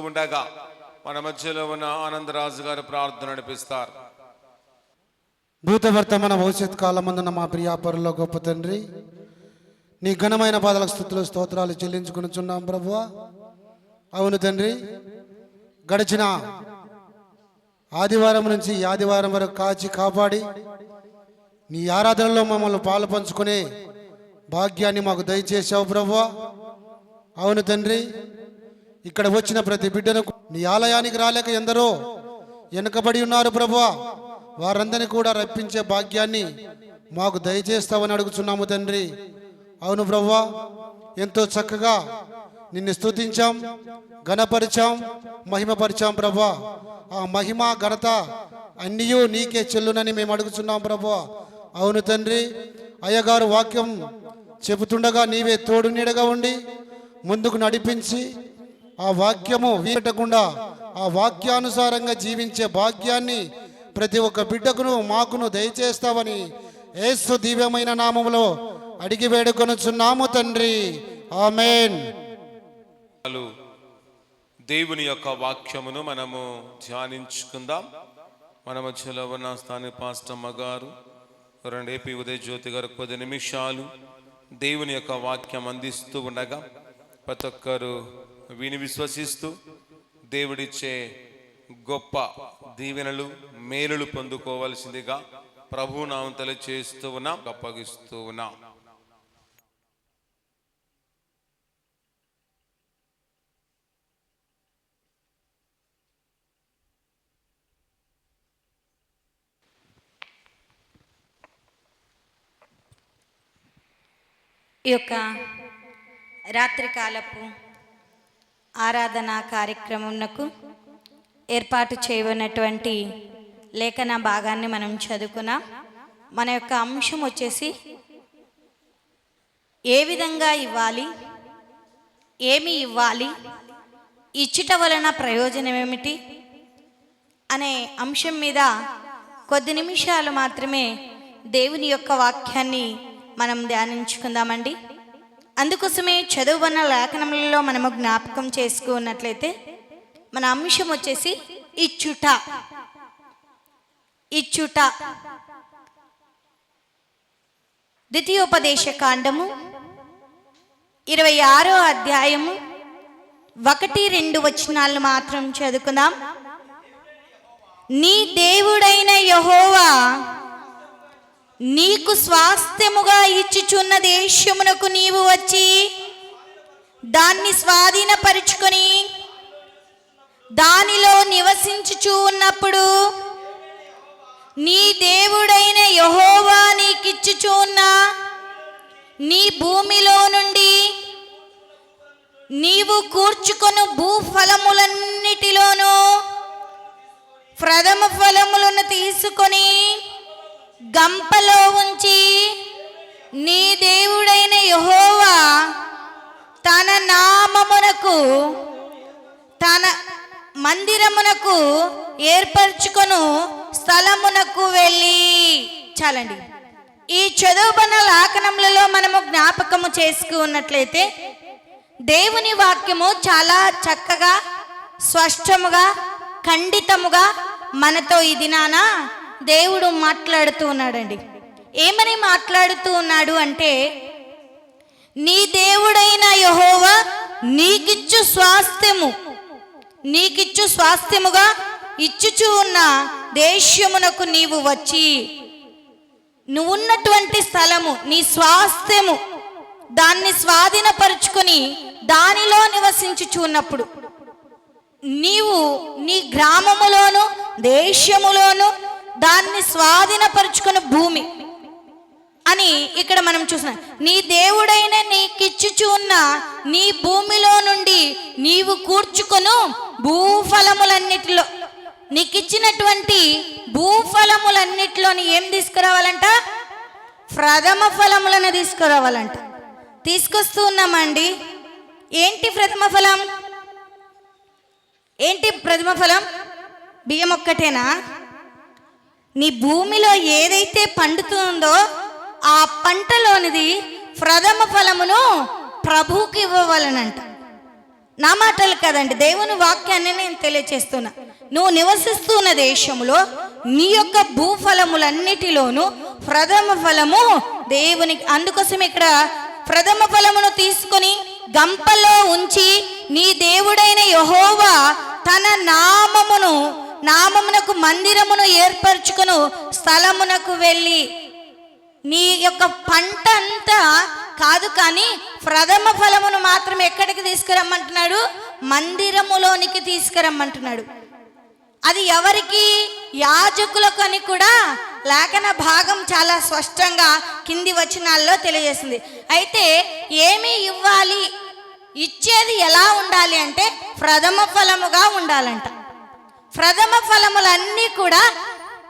ఉండగా మన మధ్యలో ఉన్న ఆనందరాజు గారు ప్రార్థన నడిపిస్తారు. భూత వర్తమాన భవిష్యత్ కాలమందున మా ప్రియాపరులో గొప్ప తండ్రి నీ ఘనమైన పాదలకు స్థుతులు స్తోత్రాలు చెల్లించుకునిచున్నాం ప్రభు అవును తండ్రి గడిచిన ఆదివారం నుంచి ఆదివారం వరకు కాచి కాపాడి నీ ఆరాధనలో మమ్మల్ని పాలు పంచుకునే భాగ్యాన్ని మాకు దయచేసావు ప్రభు అవును తండ్రి ఇక్కడ వచ్చిన ప్రతి బిడ్డను నీ ఆలయానికి రాలేక ఎందరో వెనుకబడి ఉన్నారు ప్రభువా. వారందరినీ కూడా రప్పించే భాగ్యాన్ని మాకు దయచేస్తామని అడుగుచున్నాము తండ్రి. అవును ప్రభువా ఎంతో చక్కగా నిన్ను స్తుతించాం ఘనపరిచాం మహిమపరిచాం ప్రభా ఆ మహిమ ఘనత అన్నీయూ నీకే చెల్లునని మేము అడుగుచున్నాం ప్రభా అవును తండ్రి అయ్యగారు వాక్యం చెబుతుండగా నీవే తోడు నీడగా ఉండి ముందుకు నడిపించి ఆ వాక్యము వీటకుండా ఆ వాక్యానుసారంగా జీవించే భాగ్యాన్ని ప్రతి ఒక్క బిడ్డకును మాకును దయచేస్తావని ఏసు దివ్యమైన నామములో అడిగి వేడుకొనుచున్నాము తండ్రి. ఆమెన్. దేవుని యొక్క వాక్యమును మనము ధ్యానించుకుందాం. మన మధ్యలో ఉన్న స్థానిక పాస్టమ్మ గారు రెండు ఏపీ ఉదయ జ్యోతి గారు కొద్ది నిమిషాలు దేవుని యొక్క వాక్యం అందిస్తూ ఉండగా ప్రతి ఒక్కరు విని విశ్వసిస్తూ దేవుడిచ్చే గొప్ప దీవెనలు మేలులు పొందుకోవలసిందిగా ప్రభు నామం చేస్తూ ఉన్నాం అప్పగిస్తూ ఉన్నాం. ఈ యొక్క రాత్రికాలపు ఆరాధన కార్యక్రమంకు ఏర్పాటు చేయబడినటువంటి లేఖన భాగాన్ని మనం చదువుకున్నాం. మన యొక్క అంశం వచ్చేసి ఏ విధంగా ఇవ్వాలి ఏమి ఇవ్వాలి ఇచ్చుట వలన ప్రయోజనం ఏమిటి అనే అంశం మీద కొద్ది నిమిషాలు మాత్రమే దేవుని యొక్క వాక్యాన్ని మనం ధ్యానించుకుందామండి. అందుకోసమే చదువున్న లేఖనములలో మనము జ్ఞాపకం చేసుకున్నట్లయితే మన అంశం వచ్చేసి ఇచ్చుట. ఇచ్చుట. ద్వితీయోపదేశ కాండము ఇరవై ఆరో అధ్యాయము ఒకటి రెండు వచనాలను మాత్రం చదువుకుందాం. నీ దేవుడైన యహోవా నీకు స్వాస్థ్యముగా ఇచ్చుచున్న దేశమునకు నీవు వచ్చి దాన్ని స్వాధీనపరుచుకొని దానిలో నివసించుచూ ఉన్నప్పుడు నీ దేవుడైన యహోవా నీకిచ్చుచూ ఉన్న నీ భూమిలో నుండి నీవు కూర్చుకొను భూఫలములన్నిటిలోనూ ప్రథమ ఫలములను తీసుకొని గంపలో ఉంచి నీ దేవుడైన యహోవా తన నామమునకు తన మందిరమునకు ఏర్పరచుకొను స్థలమునకు వెళ్ళి. చాలండి. ఈ చదువుబన లాకనములలో మనము జ్ఞాపకము చేసుకున్నట్లయితే దేవుని వాక్యము చాలా చక్కగా స్పష్టముగా ఖండితముగా మనతో ఈ దినాన దేవుడు మాట్లాడుతూ ఉన్నాడండి. ఏమని మాట్లాడుతూ ఉన్నాడు అంటే నీ దేవుడైన యహోవా నీకిచ్చు స్వాస్థ్యము నీకిచ్చు స్వాస్థ్యముగా ఇచ్చుచూ ఉన్న దేశమునకు నీవు వచ్చి నువ్వున్నటువంటి స్థలము నీ స్వాస్థ్యము దాన్ని స్వాధీనపరుచుకొని దానిలో నివసించుచున్నప్పుడు నీవు నీ గ్రామములోను దేశములోను దాన్ని స్వాధీనపరుచుకున్న భూమి అని ఇక్కడ మనం చూస్తున్నాం. నీ దేవుడైన నీకిచ్చుచు ఉన్న నీ భూమిలో నుండి నీవు కూర్చుకొను భూఫలములన్నిటిలో. నీకిచ్చినటువంటి భూఫలములన్నిటిలోని ఏం తీసుకురావాలంట? ప్రథమ ఫలములను తీసుకురావాలంట. తీసుకొస్తూ ఉన్నామండి. ఏంటి ప్రథమ ఫలం? ఏంటి ప్రథమ ఫలం? బియ్యం ఒక్కటేనా? నీ భూమిలో ఏదైతే పండుతుందో ఆ పంటలోనిది ప్రథమ ఫలమును ప్రభువుకి ఇవ్వవలనంట. నా మాటలు కదండి దేవుని వాక్యాన్ని నేను తెలియచేస్తున్నా. నువ్వు నివసిస్తున్న దేశంలో నీ యొక్క భూఫలములన్నిటిలోనూ ప్రథమ ఫలము దేవునికి అందుకోసం ఇక్కడ ప్రథమ ఫలమును తీసుకొని గంపలో ఉంచి నీ దేవుడైన యహోవా తన నామమును నామమునకు మందిరమును ఏర్పరచుకును స్థలమునకు వెళ్ళి. నీ యొక్క పంట అంతా కాదు కానీ ప్రథమ ఫలమును మాత్రం ఎక్కడికి తీసుకురమ్మంటున్నాడు? మందిరములోనికి తీసుకురమ్మంటున్నాడు. అది ఎవరికి? యాజకులకు అని కూడా లేఖన భాగం చాలా స్పష్టంగా కింది వచనాల్లో తెలియజేసింది అయితే ఏమి ఇవ్వాలి? ఇచ్చేది ఎలా ఉండాలి అంటే ప్రథమ ఫలముగా ఉండాలంట. ప్రథమ ఫలములన్నీ కూడా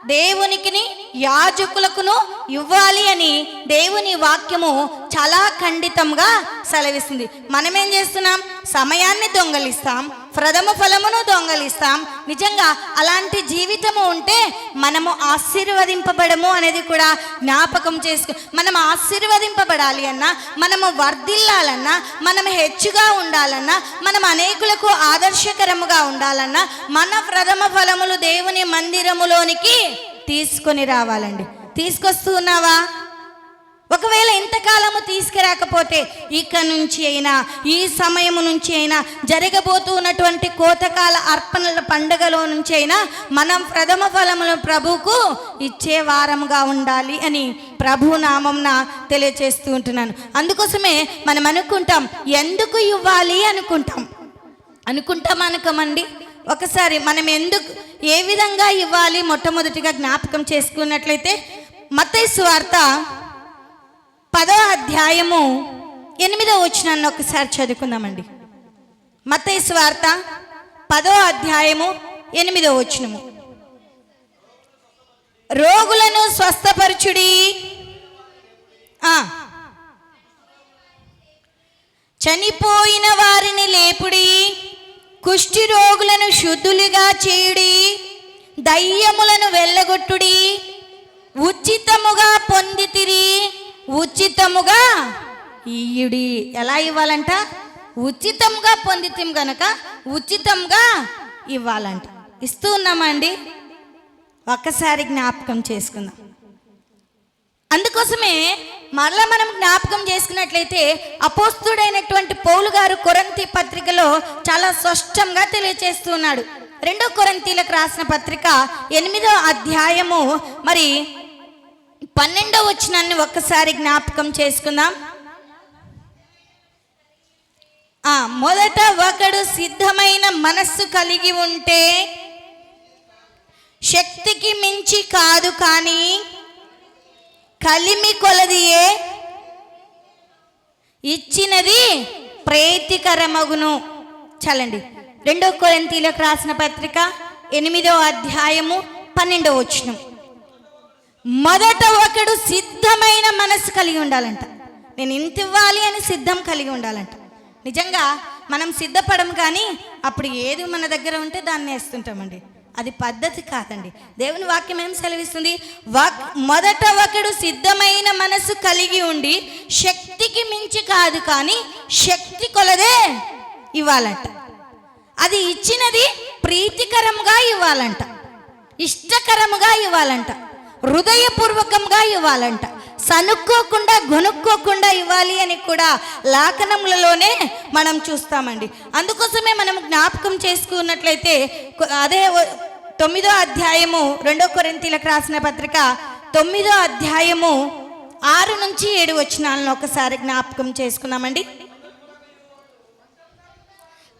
దేవునికిని యాజకులకును ఇవ్వాలి అని దేవుని వాక్యము చాలా ఖండితంగా సెలవిస్తుంది. మనమేం చేస్తున్నాం? సమయాన్ని దొంగలిస్తాం. ప్రథమ ఫలమును దొంగలిస్తాం. నిజంగా అలాంటి జీవితము ఉంటే మనము ఆశీర్వదింపబడము అనేది కూడా జ్ఞాపకం చేసుకు మనం ఆశీర్వదింపబడాలి అన్నా మనము వర్ధిల్లాలన్నా మనం హెచ్చుగా ఉండాలన్నా మనం అనేకులకు ఆదర్శకరముగా ఉండాలన్నా మన ప్రథమ ఫలములు దేవుని మందిరములోనికి తీసుకొని రావాలండి. తీసుకొస్తున్నావా ఒకవేళ ఇంతకాలము తీసుకురాకపోతే ఇక నుంచి అయినా ఈ సమయము నుంచి అయినా జరగబోతున్నటువంటి కోతకాల అర్పణల పండుగలో నుంచి అయినా మనం ప్రథమ ఫలములు ప్రభువుకు ఇచ్చే వారముగా ఉండాలి అని ప్రభు నామంన తెలియచేస్తూ ఉంటున్నాను. అందుకోసమే మనం అనుకుంటాం ఎందుకు ఇవ్వాలి అనుకుంటాం? అనుకుంటాం అనుకోమండి? ఒకసారి మనం ఎందుకు ఏ విధంగా ఇవ్వాలి మొట్టమొదటిగా జ్ఞాపకం చేసుకున్నట్లయితే మత వార్త పదో అధ్యాయము ఎనిమిదో వచనాన్ని ఒకసారి చదువుకుందామండి. మత్తయి సువార్త పదో అధ్యాయము ఎనిమిదో వచనము. రోగులను స్వస్థపరచుడి. చనిపోయిన వారిని లేపుడి. కుష్టి రోగులను శుద్ధులుగా చేయుడి. దయ్యములను వెళ్ళగొట్టుడి ఉచితముగా పొందితిరి. ఉచితముగా ఇయుడి ఎలా ఇవ్వాలంట? ఉచితంగా పొందితం గనక ఉచితంగా ఇవ్వాలంట. ఇస్తూ ఉన్నామండి ఒక్కసారి జ్ఞాపకం చేసుకుందాం. అందుకోసమే మరలా మనం జ్ఞాపకం చేసుకున్నట్లయితే అపోస్తుడైనటువంటి పౌలు గారు కొరంతి పత్రికలో చాలా స్పష్టంగా తెలియచేస్తున్నాడు రెండో కొరంతీలకు రాసిన పత్రిక ఎనిమిదో అధ్యాయము మరి పన్నెండవ వచనాన్ని ఒక్కసారి జ్ఞాపకం చేసుకుందాం. మొదట ఒకడు సిద్ధమైన మనస్సు కలిగి ఉంటే శక్తికి మించి కాదు కానీ కలిమి కొలదియే ఇచ్చినది ప్రేతికరమగును. చాలండి. రెండో కొరింతీలకు రాసిన పత్రిక ఎనిమిదో అధ్యాయము పన్నెండో వచనం. మొదట ఒకడు సిద్ధమైన మనసు కలిగి ఉండాలంట. నేను ఇంత ఇవ్వాలి అని సిద్ధం కలిగి ఉండాలంట. నిజంగా మనం సిద్ధపడం కానీ అప్పుడు ఏది మన దగ్గర ఉంటే దాన్ని వేస్తుంటామండి. అది పద్ధతి కాదండి. దేవుని వాక్యం ఏం సెలవిస్తుంది? వాక్ మొదట ఒకడు సిద్ధమైన మనసు కలిగి ఉండి శక్తికి మించి కాదు కానీ శక్తి కొలదే ఇవ్వాలంట. అది ఇచ్చినది ప్రీతికరంగా ఇవ్వాలంట. ఇష్టకరముగా ఇవ్వాలంట. హృదయపూర్వకంగా ఇవ్వాలంట. సనుక్కోకుండా గొనుక్కోకుండా ఇవ్వాలి అని కూడా లాకనములలోనే మనం చూస్తామండి. అందుకోసమే మనం జ్ఞాపకం చేసుకున్నట్లయితే అదే తొమ్మిదో అధ్యాయము రెండో కొరింతీలకు రాసిన పత్రిక తొమ్మిదో అధ్యాయము ఆరు నుంచి ఏడు వచ్చినాలను ఒకసారి జ్ఞాపకం చేసుకున్నామండి.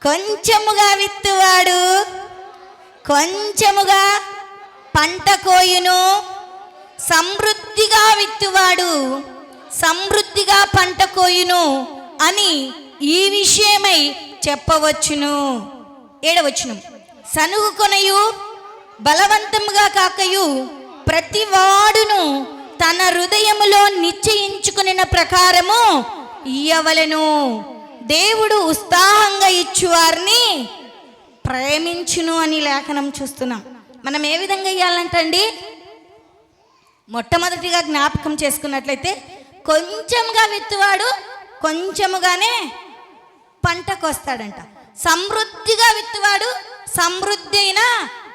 కొంచెముగా విత్తువాడు కొంచెముగా పంట కోయును సమృద్ధిగా విత్తువాడు సమృద్ధిగా పంట కోయును అని ఈ విషయమై చెప్పవచ్చును. ఏడవచ్చును. సనుగు కొనయు బలవంతముగా కాకయు ప్రతి వాడును తన హృదయములో నిశ్చయించుకున్న ప్రకారము ఇయ్యవలను. దేవుడు ఉత్సాహంగా ఇచ్చువారిని ప్రేమించును అని లేఖనం చూస్తున్నాం. మనం ఏ విధంగా ఇవ్వాలంటండి మొట్టమొదటిగా జ్ఞాపకం చేసుకున్నట్లయితే కొంచెంగా విత్తువాడు కొంచెముగానే పంట కోస్తాడంట. సమృద్ధిగా విత్తువాడు సమృద్ధి అయిన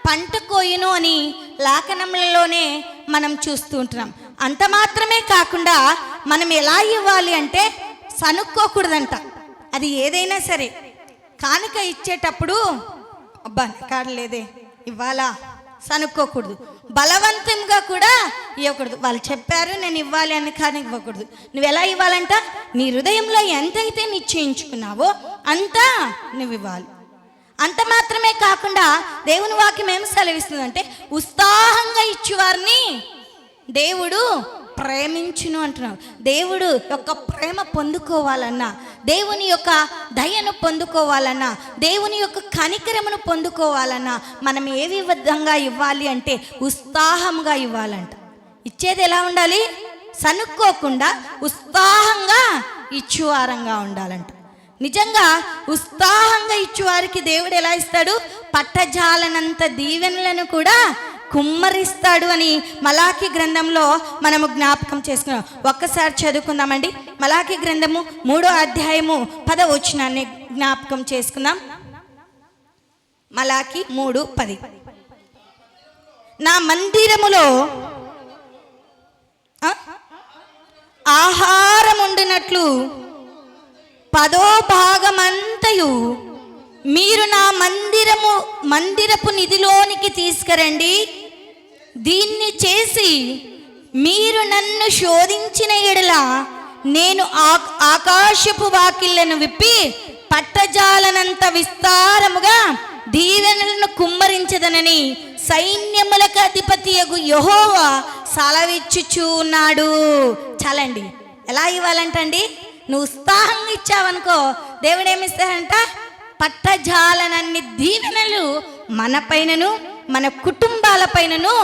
పంట కోయును అని లాకనములలోనే మనం చూస్తూ ఉంటున్నాం. అంత మాత్రమే కాకుండా మనం ఎలా ఇవ్వాలి అంటే సనుక్కోకూడదంట. అది ఏదైనా సరే. కానుక ఇచ్చేటప్పుడు అబ్బా కాడలేదే ఇవ్వాలా? సనుక్కోకూడదు. బలవంతంగా కూడా ఇవ్వకూడదు. వాళ్ళు చెప్పారు నేను ఇవ్వాలి అని కానీ ఇవ్వకూడదు. నువ్వు ఎలా ఇవ్వాలంట? నీ హృదయంలో ఎంతైతే నిశ్చయించుకున్నావో అంతా నువ్వు ఇవ్వాలి. అంత మాత్రమే కాకుండా దేవుని వాక్యం ఏం సెలవిస్తుందంటే ఉత్సాహంగా ఇచ్చేవారిని దేవుడు ప్రేమించును అంటున్నాడు. దేవుడు యొక్క ప్రేమ పొందుకోవాలన్నా దేవుని యొక్క దయను పొందుకోవాలన్నా దేవుని యొక్క కనికరమును పొందుకోవాలన్నా మనం ఏ విధంగా ఇవ్వాలి అంటే ఉత్సాహంగా ఇవ్వాలంట. ఇచ్చేది ఎలా ఉండాలి? సనుక్కోకుండా ఉత్సాహంగా ఇచ్చువారంగా ఉండాలంట. నిజంగా ఉత్సాహంగా ఇచ్చువారికి దేవుడు ఎలా ఇస్తాడు? పట్టజాలనంత దీవెనలను కూడా కుమ్మరిస్తాడు అని మలాఖీ గ్రంథంలో మనము జ్ఞాపకం చేసుకున్నాం. ఒక్కసారి చదువుకుందామండి. మలాఖీ గ్రంథము మూడో అధ్యాయము పదవచనాన్ని జ్ఞాపకం చేసుకుందాం. మలాకి మూడు పది. నా మందిరములో ఆహారం ఉండినట్లు పదో భాగమంతయు మీరు నా మందిరము మందిరపు నిధిలోనికి తీసుకురండి. దీన్ని చేసి మీరు నన్ను శోధించిన ఎడల నేను ఆ- ఆకాశపు వాకిళ్ళను విప్పి పట్టజాలనంత విస్తారముగా దీవెనలను కుమ్మరించదనని సైన్యములకు అధిపతి యహోవా యహోవా సెలవిచ్చుచున్నాడు చాలండి. ఎలా ఇవ్వాలంటండి? నువ్వు ఉత్సాహంగా ఇచ్చావనుకో దేవుడు ఏమిస్తాడంట పట్టజాలనన్ని దీవెనలు మన పైనను మన కుటుంబాల పైనను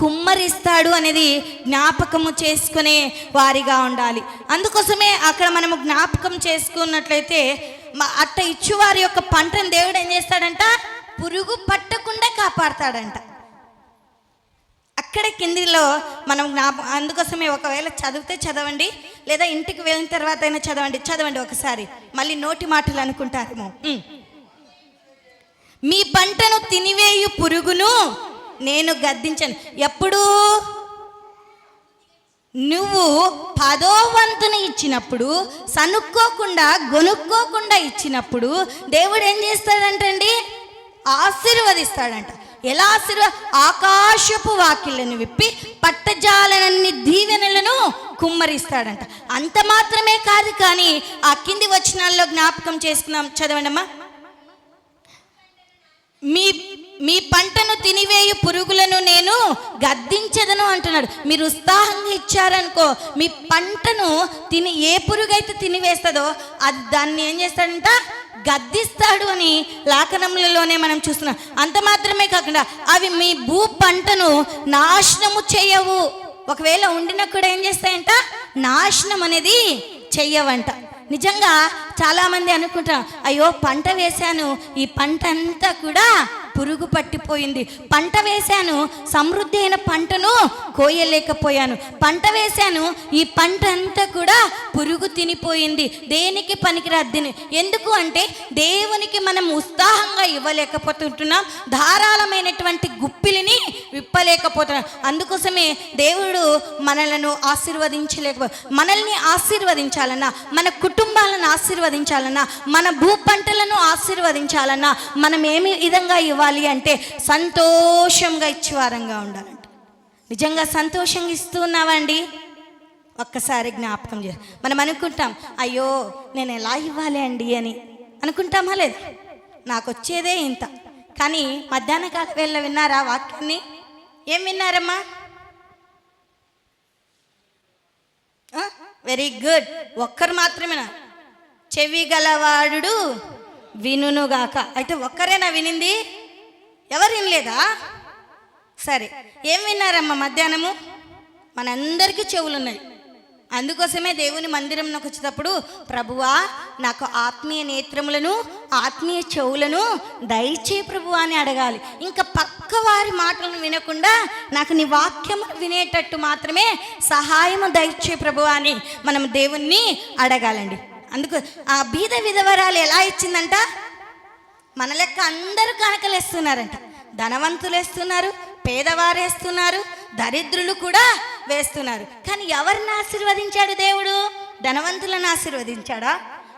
కుమ్మరిస్తాడు అనేది జ్ఞాపకము చేసుకునే వారిగా ఉండాలి. అందుకోసమే అక్కడ మనము జ్ఞాపకం చేసుకున్నట్లయితే అట్ట ఇచ్చువారి యొక్క పంటను దేవుడు ఏం చేస్తాడంట? పురుగు పట్టకుండా కాపాడతాడంట. అక్కడే కిందిలో మనం జ్ఞాప అందుకోసమే ఒకవేళ చదివితే చదవండి లేదా ఇంటికి వెళ్ళిన తర్వాత అయినా చదవండి చదవండి ఒకసారి. మళ్ళీ నోటి మాటలు అనుకుంటారేమో. మీ పంటను తినివేయు పురుగును నేను గద్దించాను. ఎప్పుడు? నువ్వు పదో వంతున ఇచ్చినప్పుడు సనుక్కోకుండా గొనుక్కోకుండా ఇచ్చినప్పుడు దేవుడు ఏం చేస్తాడంటండి? ఆశీర్వదిస్తాడంట. ఎలా ఆశీర్వ? ఆకాశపు వాకిళ్ళను విప్పి పట్టజాలనన్ని దీవెనలను కుమ్మరిస్తాడంట. అంత మాత్రమే కాదు కానీ ఆ కింది వచనాల్లో జ్ఞాపకం చేసుకున్నాం చదవండి అమ్మా మీ మీ పంటను తినివేయు పురుగులను నేను గద్దించదను అంటున్నాడు. మీరు ఉత్సాహంగా ఇచ్చారనుకో మీ పంటను తిని ఏ పురుగు అయితే తినివేస్తుందో అది దాన్ని ఏం చేస్తాడంట? గద్దిస్తాడు అని లేఖనములలోనే మనం చూస్తున్నాం. అంత మాత్రమే కాకుండా అవి మీ భూ పంటను నాశనము చేయవు. ఒకవేళ ఉండినా కూడా ఏం చేస్తాయంట? నాశనం అనేది చెయ్యవంట. నిజంగా చాలామంది అనుకుంటారు అయ్యో పంట వేశాను ఈ పంట అంతా కూడా పురుగు పట్టిపోయింది. పంట వేశాను సమృద్ధి అయిన పంటను కోయలేకపోయాను. పంట వేశాను ఈ పంట అంతా కూడా పురుగు తినిపోయింది. దేనికి పనికిరాద్దిని ఎందుకు అంటే దేవునికి మనం ఉత్సాహంగా ఇవ్వలేకపోతుంటున్నాం. ధారాళమైనటువంటి గుప్పిలిని విప్పలేకపోతున్నాం. అందుకోసమే దేవుడు మనలను ఆశీర్వదించలేకపో మనల్ని ఆశీర్వదించాలన్నా మన కుటుంబాలను ఆశీర్వదించాలన్నా మన భూ పంటలను ఆశీర్వదించాలన్నా మనం ఏమి విధంగా ఇవ్వాలి? అంటే సంతోషంగా ఇచ్చేవారంగా ఉండాలంట. నిజంగా సంతోషంగా ఇస్తున్నావండి ఒక్కసారి జ్ఞాపకం చే మనం అనుకుంటాం అయ్యో నేను ఎలా ఇవ్వాలి అండి అని. అనుకుంటామా లేదు? నాకు వచ్చేదే ఇంత. కానీ మధ్యాహ్న కాల వేళ విన్నారా వాక్యాన్ని? ఏం విన్నారమ్మా? Very good. ఒక్కరు మాత్రమేనా? చెవి గలవాడు వినుగాక అయితే ఒక్కరేనా వినింది? ఎవరు వినలేదా? సరే ఏం విన్నారమ్మ మధ్యాహ్నము? మనందరికీ చెవులు ఉన్నాయి అందుకోసమే దేవుని మందిరంలోకి వచ్చేటప్పుడు ప్రభువా నాకు ఆత్మీయ నేత్రములను ఆత్మీయ చెవులను దయచే ప్రభువా అని అడగాలి. ఇంకా పక్క వారి మాటలను వినకుండా నాకు నీ వాక్యము వినేటట్టు మాత్రమే సహాయము దయచే ప్రభు అని మనం దేవుణ్ణి అడగాలండి. అందుకు ఆ బీద విధవరాలు ఎలా ఇచ్చిందంట? మన లెక్క అందరూ కానుకలు వేస్తున్నారంట ధనవంతులు వేస్తున్నారు పేదవారు వేస్తున్నారు దరిద్రులు కూడా వేస్తున్నారు. కానీ ఎవరిని ఆశీర్వదించాడు దేవుడు? ధనవంతులను ఆశీర్వదించాడా?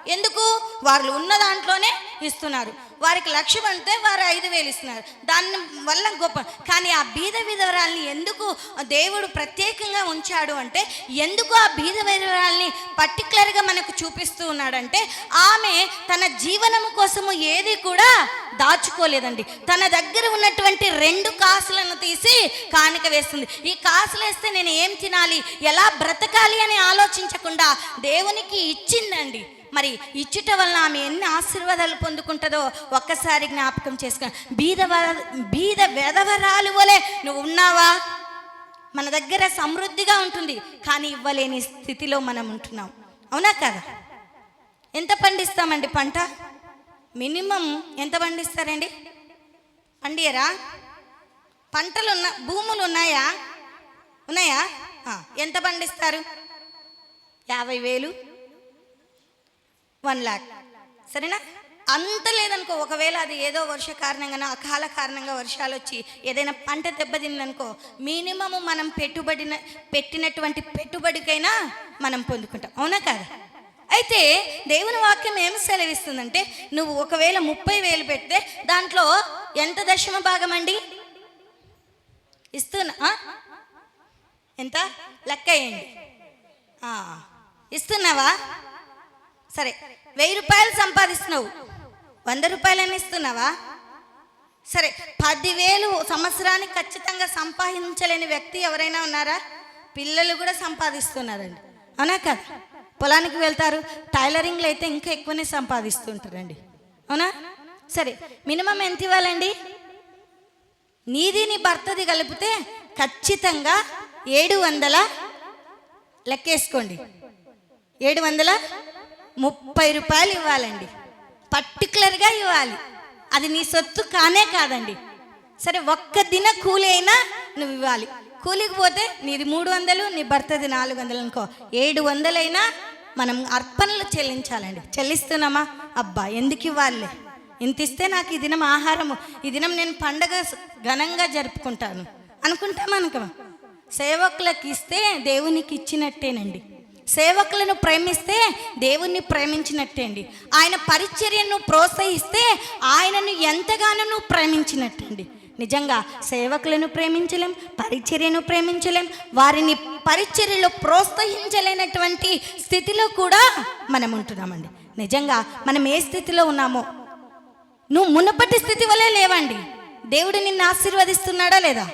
ఎందుకు? వాళ్ళు ఉన్న దాంట్లోనే ఇస్తున్నారు. వారికి లక్ష్యం అంటే వారు ఐదు వేలు ఇస్తున్నారు. దాని వల్ల గొప్ప. కానీ ఆ బీద విధవరాల్ని ఎందుకు దేవుడు ప్రత్యేకంగా ఉంచాడు అంటే ఎందుకు ఆ బీద విధవరాల్ని పర్టికులర్గా మనకు చూపిస్తూ ఉన్నాడంటే ఆమె తన జీవనం కోసము ఏది కూడా దాచుకోలేదండి. తన దగ్గర ఉన్నటువంటి రెండు కాసులను తీసి కానుక వేస్తుంది. ఈ కాసులు వేస్తే నేను ఏం తినాలి? ఎలా బ్రతకాలి అని ఆలోచించకుండా దేవునికి ఇచ్చిందండి. మరి ఇచ్చుట వలన ఆమె ఎన్ని ఆశీర్వాదాలు పొందుకుంటుందో ఒక్కసారి జ్ఞాపకం చేసుకుని బీద బీద వెదవరాలు వలె నువ్వు ఉన్నావా? మన దగ్గర సమృద్ధిగా ఉంటుంది కానీ ఇవ్వలేని స్థితిలో మనం ఉంటున్నాం. అవునా కదా? ఎంత పండిస్తామండి పంట? మినిమం ఎంత పండిస్తారండి? పండియరా? పంటలు ఉన్న భూములు ఉన్నాయా? ఉన్నాయా ఎంత పండిస్తారు? యాభై వేలు? వన్ ల్యాక్ సరేనా? అంత లేదనుకో ఒకవేళ అది ఏదో వర్ష కారణంగా అకాల కారణంగా వర్షాలు వచ్చి ఏదైనా పంట దెబ్బతిందనుకో మినిమము మనం పెట్టుబడిన పెట్టినటువంటి పెట్టుబడికైనా మనం పొందుకుంటాం. అవునా కాదా? అయితే దేవుని వాక్యం ఏం సెలవిస్తుందంటే నువ్వు ఒకవేళ ముప్పై వేలు పెడితే దాంట్లో ఎంత దశమ భాగం అండి? ఇస్తున్నా ఎంత? లెక్క వేయండి. ఇస్తున్నావా? సరే వెయ్యి రూపాయలు సంపాదిస్తున్నావు. వంద రూపాయలని ఇస్తున్నావా? సరే పదివేలు సంవత్సరానికి ఖచ్చితంగా సంపాదించలేని వ్యక్తి ఎవరైనా ఉన్నారా? పిల్లలు కూడా సంపాదిస్తున్నారండి. అవునా కదా? పొలానికి వెళ్తారు టైలరింగ్లో అయితే ఇంకా ఎక్కువనే సంపాదిస్తుంటారండి. అవునా? సరే మినిమం ఎంత ఇవ్వాలండి? నీది నీ భర్తది కలిపితే ఖచ్చితంగా ఏడు వందల లెక్కేసుకోండి. ఏడు వందల ముప్పై రూపాయలు ఇవ్వాలండి. పర్టికులర్గా ఇవ్వాలి. అది నీ సొత్తు కానే కాదండి. సరే ఒక్క దిన కూలి అయినా నువ్వు ఇవ్వాలి. కూలికి పోతే నీది మూడు వందలు నీ భర్తది నాలుగు వందలు అనుకో. ఏడు వందలైనా మనం అర్పణలు చెల్లించాలండి. చెల్లిస్తున్నామా? అబ్బా ఎందుకు ఇవ్వాలి? ఇంత ఇస్తే నాకు ఈ దినం ఆహారము. ఈ దినం నేను పండగ ఘనంగా జరుపుకుంటాను. అనుకుంటామనుకో సేవకులకు ఇస్తే దేవునికి ఇచ్చినట్టేనండి. సేవకులను ప్రేమిస్తే దేవుణ్ణి ప్రేమించినట్టే అండి ఆయన పరిచర్యను ప్రోత్సహిస్తే ఆయనను ఎంతగానో నువ్వు ప్రేమించినట్టండి. నిజంగా సేవకులను ప్రేమించలేం పరిచర్యను ప్రేమించలేం వారిని పరిచర్యలో ప్రోత్సహించలేనటువంటి స్థితిలో కూడా మనం ఉంటున్నామండి నిజంగా మనం ఏ స్థితిలో ఉన్నామో నువ్వు మునుపటి స్థితి వలె లేవండి. దేవుడు నిన్ను ఆశీర్వదిస్తున్నాడా లేదా?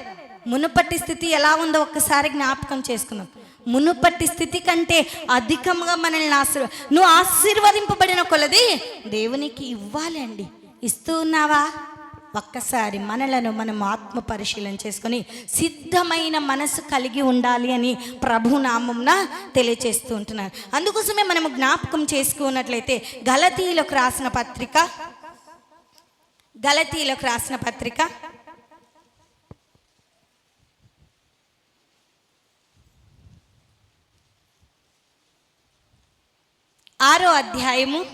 మునుపటి స్థితి ఎలా ఉందో ఒక్కసారి జ్ఞాపకం చేసుకున్నాం మునుపటి స్థితి కంటే అధికంగా మనల్ని ఆశీర్వ నువ్వు ఆశీర్వదింపబడిన కొలది దేవునికి ఇవ్వాలి అండి ఇస్తూ ఉన్నావా? ఒక్కసారి మనలను మనం ఆత్మ పరిశీలన చేసుకొని సిద్ధమైన మనసు కలిగి ఉండాలి అని ప్రభు నామంన తెలియచేస్తూ ఉంటున్నారు అందుకోసమే మనము జ్ఞాపకం చేసుకున్నట్లయితే గలతీలకు రాసిన పత్రిక గలతీలకు రాసిన పత్రిక ఆరో అధ్యాయము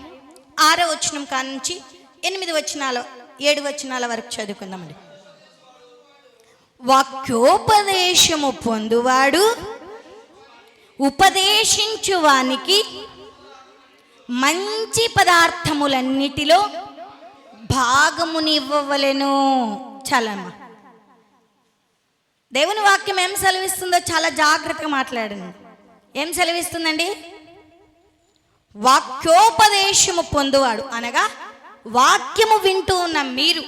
ఆరో వచనం కానుంచి ఎనిమిది వచనాల ఏడు వచనాల వరకు చదువుకుందామండి. వాక్యోపదేశము పొందువాడు ఉపదేశించువానికి మంచి పదార్థములన్నిటిలో భాగమునివ్వవలెను. చాలమ్మా. దేవుని వాక్యం ఏం సెలవిస్తుందో చాలా జాగ్రత్తగా మాట్లాడండి. ఏం సెలవిస్తుందండి? వాక్యోపదేశము పొందువాడు. అనగా వాక్యము వింటూ ఉన్న మీరు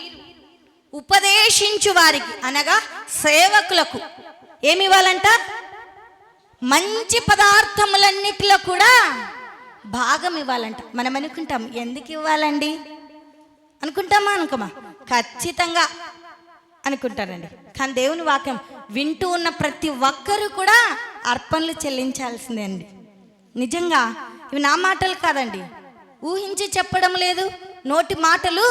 ఉపదేశించు వారికి అనగా సేవకులకు ఏమి ఇవ్వాలంట? మంచి పదార్థములన్నిటిలో కూడా భాగం ఇవ్వాలంట. మనం అనుకుంటాం ఎందుకు ఇవ్వాలండి? అనుకుంటామా అనుకోమా? ఖచ్చితంగా అనుకుంటారండి కానీ దేవుని వాక్యం వింటూ ఉన్న ప్రతి ఒక్కరూ కూడా అర్పణలు చెల్లించాల్సిందే అండి. నిజంగా ఇవి నా మాటలు కాదండి. ఊహించి చెప్పడం లేదు నోటి మాటలు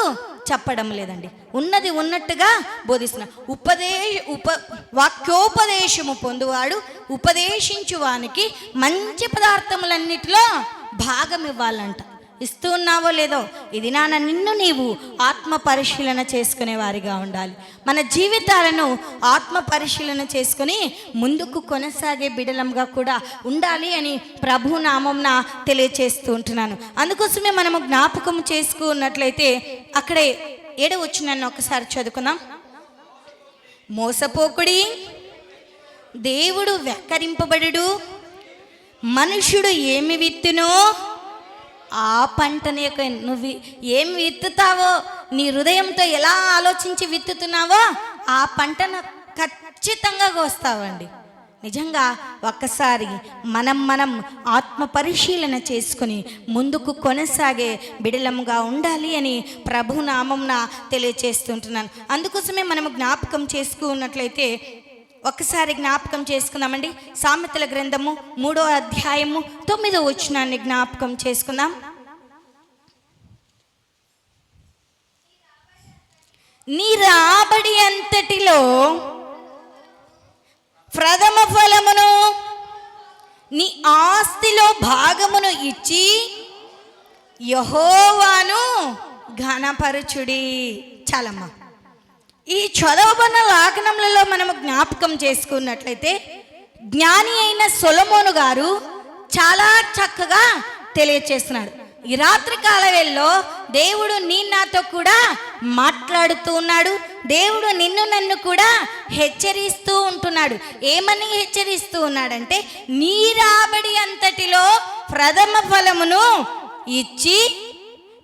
చెప్పడం లేదండి. ఉన్నది ఉన్నట్టుగా బోధిస్తున్నా. ఉపదే ఉప వాక్యోపదేశము పొందువాడు ఉపదేశించువానికి మంచి పదార్థములన్నిటిలో భాగం ఇవ్వాలంట. ఇస్తూ ఉన్నావో లేదో ఇది నాన్న నిన్ను నీవు ఆత్మ పరిశీలన చేసుకునే వారిగా ఉండాలి. మన జీవితాలను ఆత్మ పరిశీలన చేసుకుని ముందుకు కొనసాగే బిడలంగా కూడా ఉండాలి అని ప్రభు నామంన తెలియచేస్తూ ఉంటున్నాను. అందుకోసమే మనము జ్ఞాపకం చేసుకున్నట్లయితే అక్కడే ఎడ వచ్చి నన్ను ఒకసారి చదువుకుందాం. మోసపోకుడి దేవుడు వెక్కరింపబడు మనుషుడు ఏమి విత్తునో ఆ పంటని యొక్క నువ్వు ఏం విత్తుతావో నీ హృదయంతో ఎలా ఆలోచించి విత్తుతున్నావో ఆ పంటను ఖచ్చితంగా కోస్తావండి. నిజంగా ఒక్కసారి మనం మనం ఆత్మ పరిశీలన చేసుకుని ముందుకు కొనసాగే బిడలముగా ఉండాలి అని ప్రభు నామంన తెలియచేస్తుంటున్నాను. అందుకోసమే మనం జ్ఞాపకం చేసుకున్నట్లయితే ఒక్కసారి జ్ఞాపకం చేసుకుందామండి. సామెతల గ్రంథము మూడో అధ్యాయము తొమ్మిదో వచనాన్ని జ్ఞాపకం చేసుకుందాం. నీ రాబడి అంతటిలో ప్రథమ ఫలమును నీ ఆస్తిలో భాగమును ఇచ్చి యహోవాను ఘనపరచుడి. చాలమ్మా. ఈ చదవబడిన లేఖనములలో మనము జ్ఞాపకం చేసుకున్నట్లయితే జ్ఞాని అయిన సొలమోను గారు చాలా చక్కగా తెలియచేస్తున్నాడు. ఈ రాత్రి కాల దేవుడు నీ నాతో కూడా మాట్లాడుతూ ఉన్నాడు. దేవుడు నిన్ను నన్ను కూడా హెచ్చరిస్తూ ఉంటున్నాడు. ఏమని హెచ్చరిస్తూ ఉన్నాడంటే నీ రాబడి అంతటిలో ప్రథమ ఫలమును ఇచ్చి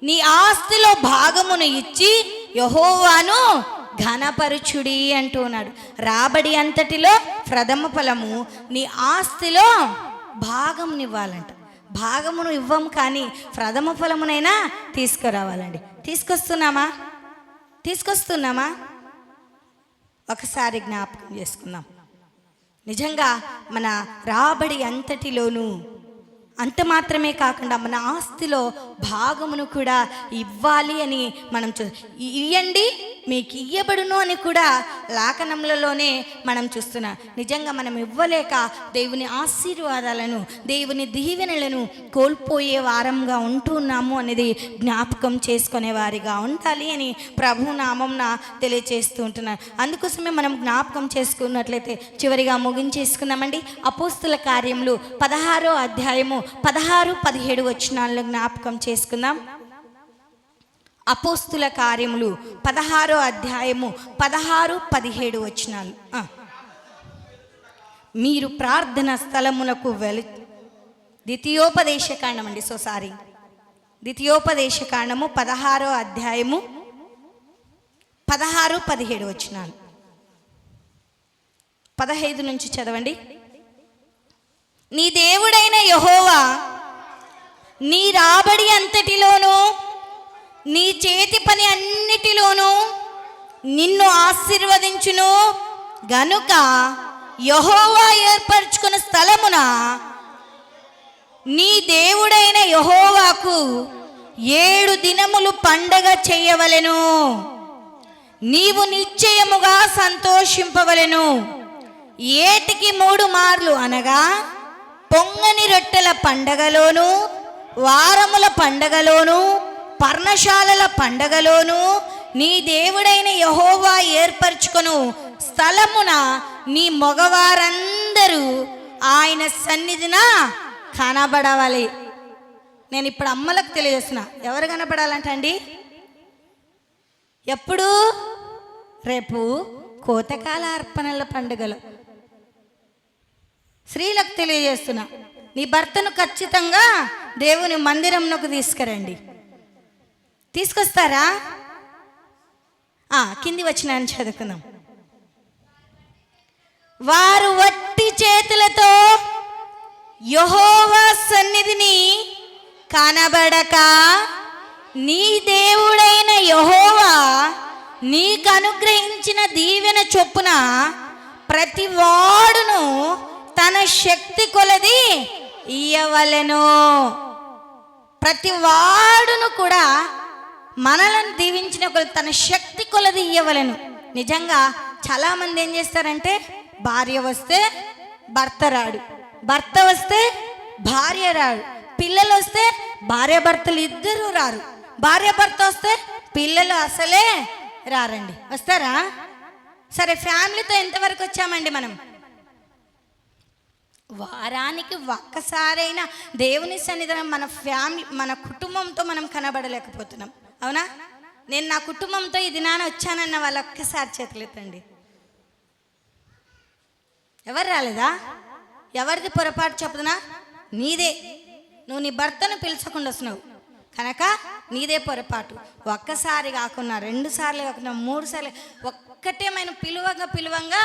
నీ ఆస్తిలో భాగమును ఇచ్చి యహోవాను ఘనపరుచుడి అంటూ ఉన్నాడు రాబడి అంతటిలో ప్రథమ ఫలము నీ ఆస్తిలో భాగమునివ్వాలంట భాగమును ఇవ్వం కానీ ప్రథమ ఫలమునైనా తీసుకురావాలండి. తీసుకొస్తున్నామా? తీసుకొస్తున్నామా? ఒకసారి జ్ఞాపకం చేసుకుందాం. నిజంగా మన రాబడి అంతటిలోనూ అంత మాత్రమే కాకుండా మన ఆస్తిలో భాగమును కూడా ఇవ్వాలి అని మనం చూ ఇవ్వండి మీకు ఇయ్యబడును అని కూడా లాకనములలోనే మనం చూస్తున్నాం. నిజంగా మనం ఇవ్వలేక దేవుని ఆశీర్వాదాలను దేవుని దీవెనలను కోల్పోయే వారంగా ఉంటున్నాము అనేది జ్ఞాపకం చేసుకునే వారిగా ఉండాలి అని ప్రభు నామంన తెలియచేస్తూ ఉంటున్నాను అందుకోసమే మనం జ్ఞాపకం చేసుకున్నట్లయితే చివరిగా ముగించేసుకుందామండి. అపోస్తుల కార్యములు పదహారో అధ్యాయము పదహారు పదిహేడు వచనాలను జ్ఞాపకం చేసుకుందాం. అపోస్తుల కార్యములు పదహారో అధ్యాయము పదహారు పదిహేడు వచనాలు. మీరు ప్రార్థన స్థలమునకు వెలు ద్వితీయోపదేశ కాండం అండి సో సారీ ద్వితీయోపదేశ కాండము పదహారో అధ్యాయము పదహారు పదిహేడు వచనాలు. పదహైదు నుంచి చదవండి. నీ దేవుడైన యహోవా నీ రాబడి అంతటిలోనూ నీ చేతి పని అన్నిటిలోనూ నిన్ను ఆశీర్వదించును. గనుక యహోవా ఏర్పరచుకున్న స్థలమున నీ దేవుడైన యహోవాకు ఏడు దినములు పండగ చేయవలెను. నీవు నిశ్చయముగా సంతోషింపవలెను. ఏటికి మూడు మార్లు అనగా పొంగని రొట్టెల పండగలోను వారముల పండగలోను పర్ణశాలల పండగలోనూ నీ దేవుడైన యహోవా ఏర్పరచుకొను స్థలమున నీ మగవారందరూ ఆయన సన్నిధిన కనబడవాలి. నేను ఇప్పుడు అమ్మలకు తెలియజేస్తున్నా. ఎవరు కనబడాలంటండి? ఎప్పుడు? రేపు కోతకాల అర్పణల పండుగలు. స్త్రీలకు తెలియజేస్తున్నా. నీ భర్తను ఖచ్చితంగా దేవుని మందిరంలోకి తీసుకురండి. తీసుకొస్తారా? ఆ, కింది వచ్చిన చదువుకుందాం. వారు వట్టి చేతులతో యహోవా సన్నిధిని కనబడక నీ దేవుడైన యహోవా నీకు అనుగ్రహించిన దీవెన చొప్పున ప్రతి వాడును తన శక్తి కొలది ఇయ్యవలెను. ప్రతి వాడును కూడా మనలను దీవించిన కొలది తన శక్తి కొలది ఇవ్వలేను నిజంగా చాలామంది ఏం చేస్తారంటే భార్య వస్తే భర్త రాడు భర్త వస్తే భార్య రాడు పిల్లలు వస్తే భార్య భర్తలు ఇద్దరు రారు. భార్య భర్త వస్తే పిల్లలు అసలే రారండి. వస్తారా? సరే ఫ్యామిలీతో ఎంతవరకు వచ్చామండి మనం? వారానికి ఒక్కసారైనా దేవుని సన్నిధానం మన ఫ్యామిలీ మన కుటుంబంతో మనం కనబడలేకపోతున్నాం. అవునా? నేను నా కుటుంబంతో ఈ దినాన వచ్చానన్న వాళ్ళు ఒక్కసారి చేతులెత్తండి ఎవరు రాలేదా? ఎవరిది పొరపాటు చెప్పదునా నీదే. నువ్వు నీ భర్తను పిలుచకుండా వస్తున్నావు. కనుక నీదే పొరపాటు. ఒక్కసారి కాకుండా రెండు సార్లు కాకుండా మూడు సార్లు ఒక్కటేమైన పిలువంగా పిలువంగా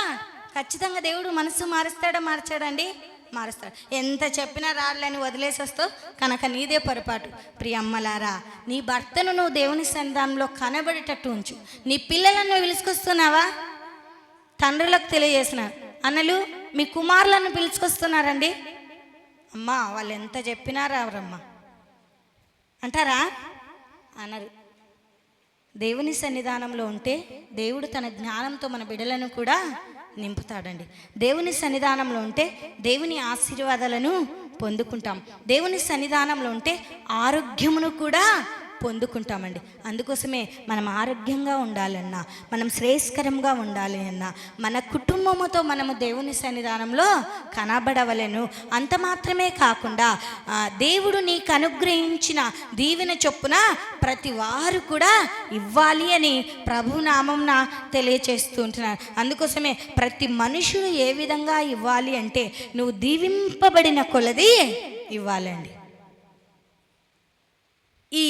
ఖచ్చితంగా దేవుడు మనసు మారుస్తాడా మార్చాడండి మారుస్తాడు ఎంత చెప్పినా రాళ్ళని వదిలేసి వస్తావు? కనుక నీదే పొరపాటు. ప్రియమ్మలారా నీ భర్తను నువ్వు దేవుని సన్నిధానంలో కనబడేటట్టు ఉంచు. నీ పిల్లలను నువ్వు పిలుచుకొస్తున్నావా? తండ్రులకు తెలియజేసినారు అన్నలు మీ కుమారులను పిలుచుకొస్తున్నారండి? అమ్మా వాళ్ళు ఎంత చెప్పినా రావరమ్మా. అంటారా? అనరు. దేవుని సన్నిధానంలో ఉంటే దేవుడు తన జ్ఞానంతో మన బిడలను కూడా నింపుతాడండి. దేవుని సన్నిధానంలో ఉంటే దేవుని ఆశీర్వాదాలను పొందుకుంటాం. దేవుని సన్నిధానంలో ఉంటే ఆరోగ్యమును కూడా పొందుకుంటామండి. అందుకోసమే మనం ఆరోగ్యంగా ఉండాలన్నా మనం శ్రేయస్కరంగా ఉండాలి అన్నా మన కుటుంబముతో మనము దేవుని సన్నిధానంలో కనబడవలెను. అంత మాత్రమే కాకుండా దేవుడు నీకు అనుగ్రహించిన దీవెన చొప్పున ప్రతి వారు కూడా ఇవ్వాలి అని ప్రభునామంన తెలియచేస్తూ ఉంటున్నాను అందుకోసమే ప్రతి మనుషుడు ఏ విధంగా ఇవ్వాలి అంటే నువ్వు దీవింపబడిన కొలది ఇవ్వాలండి. ఈ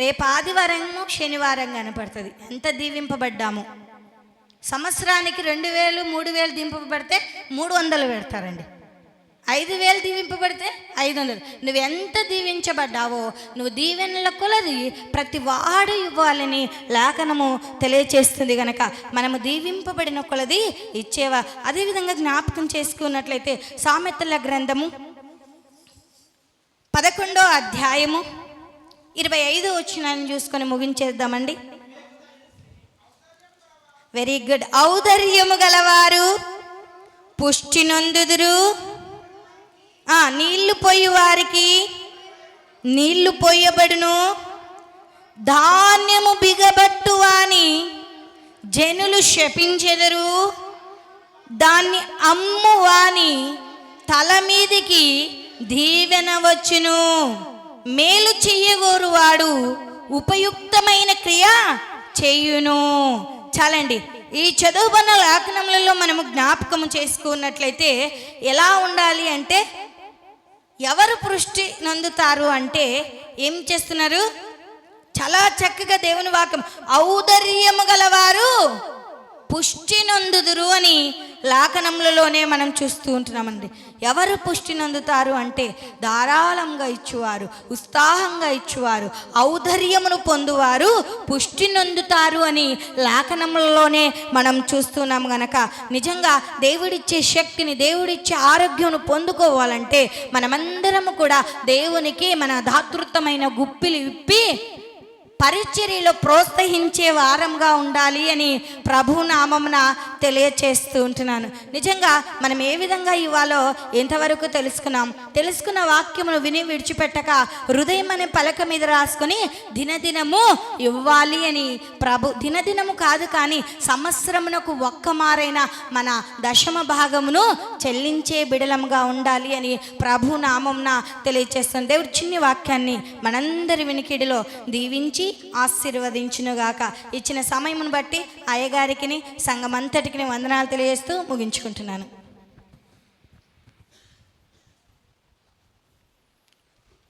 రేపు ఆదివారము శనివారం కనపడుతుంది. ఎంత దీవింపబడ్డాము? సంవత్సరానికి రెండు వేలు మూడు వేలు దింపబడితే మూడు వందలు పెడతారండి. ఐదు వేలు దీవింపబడితే ఐదు వందలు. నువ్వు ఎంత దీవించబడ్డావో నువ్వు దీవెనల కొలది ప్రతి వాడు ఇవ్వాలని లేఖనము తెలియచేస్తుంది గనక మనము దీవింపబడిన కొలది ఇచ్చేవా? అదేవిధంగా జ్ఞాపకం చేసుకున్నట్లయితే సామెతల గ్రంథము పదకొండో అధ్యాయము ఇరవై ఐదు వచ్చినాన్ని చూసుకొని ముగించేద్దామండి. వెరీ గుడ్ ఔదర్యము గలవారు పుష్టి నొందుదురు. నీళ్ళు పోయి వారికి నీళ్ళు పోయబడును. ధాన్యము బిగబట్టు వాని జనులు శపించెదరు. దాన్ని అమ్ము వాని తల మీదికి దీవెన వచ్చును. మేలు చెయ్యగోరువాడు ఉపయుక్తమైన క్రియ చేయును. చాలండి. ఈ చదువుబన్న లేఖనములలో మనము జ్ఞాపకం చేసుకున్నట్లయితే ఎలా ఉండాలి అంటే ఎవరు పృష్టి నొందుతారు అంటే ఏం చేస్తున్నారు? చాలా చక్కగా దేవుని వాక్యం. ఔదర్యము గలవారు పుష్టి నొందుదురు అని లాకనములలోనే మనం చూస్తూ ఉంటున్నామండి. ఎవరు పుష్టి నందుతారు అంటే ధారాళంగా ఇచ్చువారు ఉత్సాహంగా ఇచ్చువారు ఔదర్యమును పొందువారు పుష్టి నొందుతారు అని లాకనములలోనే మనం చూస్తున్నాం గనక. నిజంగా దేవుడిచ్చే శక్తిని దేవుడిచ్చే ఆరోగ్యం పొందుకోవాలంటే మనమందరము కూడా దేవునికి మన దాతృత్వమైన గుప్పిలు విప్పి పరిచర్యలో ప్రోత్సహించే వారంగా ఉండాలి అని ప్రభు నామమున తెలియచేస్తూ ఉంటున్నాను. నిజంగా మనం ఏ విధంగా ఇవ్వాలో ఎంతవరకు తెలుసుకున్నాం? తెలుసుకున్న వాక్యమును విని విడిచిపెట్టక హృదయం అనే పలక మీద రాసుకొని దినదినము ఇవ్వాలి అని ప్రభు దినదినము కాదు కానీ సంవత్సరమునకు ఒక్క మారైన మన దశమ భాగమును చెల్లించే బిడలముగా ఉండాలి అని ప్రభు నామంన తెలియచేస్తుంది దేవుడు చిన్ని వాక్యాన్ని మనందరి వినికిడిలో దీవించి ఆశీర్వదించునుగాక. ఇచ్చిన సమయమును బట్టి అయ్యగారికి సంఘమంతటికి వందనాలు తెలియజేస్తూ ముగించుకుంటున్నాను.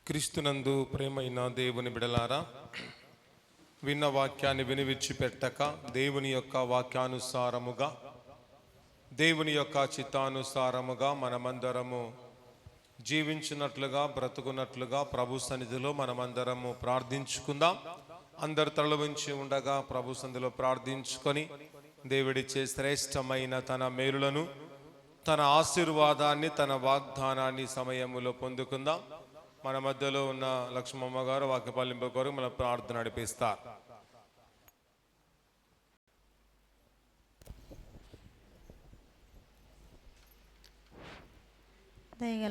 క్రీస్తునందు ప్రేమైన దేవుని బిడలారా విన్న వాక్యాన్ని వినివిచ్చి పెట్టక దేవుని యొక్క వాక్యానుసారముగా దేవుని యొక్క చిత్తానుసారముగా మనమందరము జీవించినట్లుగా బ్రతుకున్నట్లుగా ప్రభు సన్నిధిలో మనమందరము ప్రార్థించుకుందాం. అందరు తల ఉంచి ఉండగా ప్రభు సందులో ప్రార్థించుకొని దేవుడిచ్చే శ్రేష్టమైన తన మేలులను తన ఆశీర్వాదాన్ని తన వాగ్దానాన్ని సమయంలో పొందుకుందాం. మన మధ్యలో ఉన్న లక్ష్మమ్మ గారు వాక్యపాలింపు కొరకు మన ప్రార్థన నడిపిస్తారు దయగల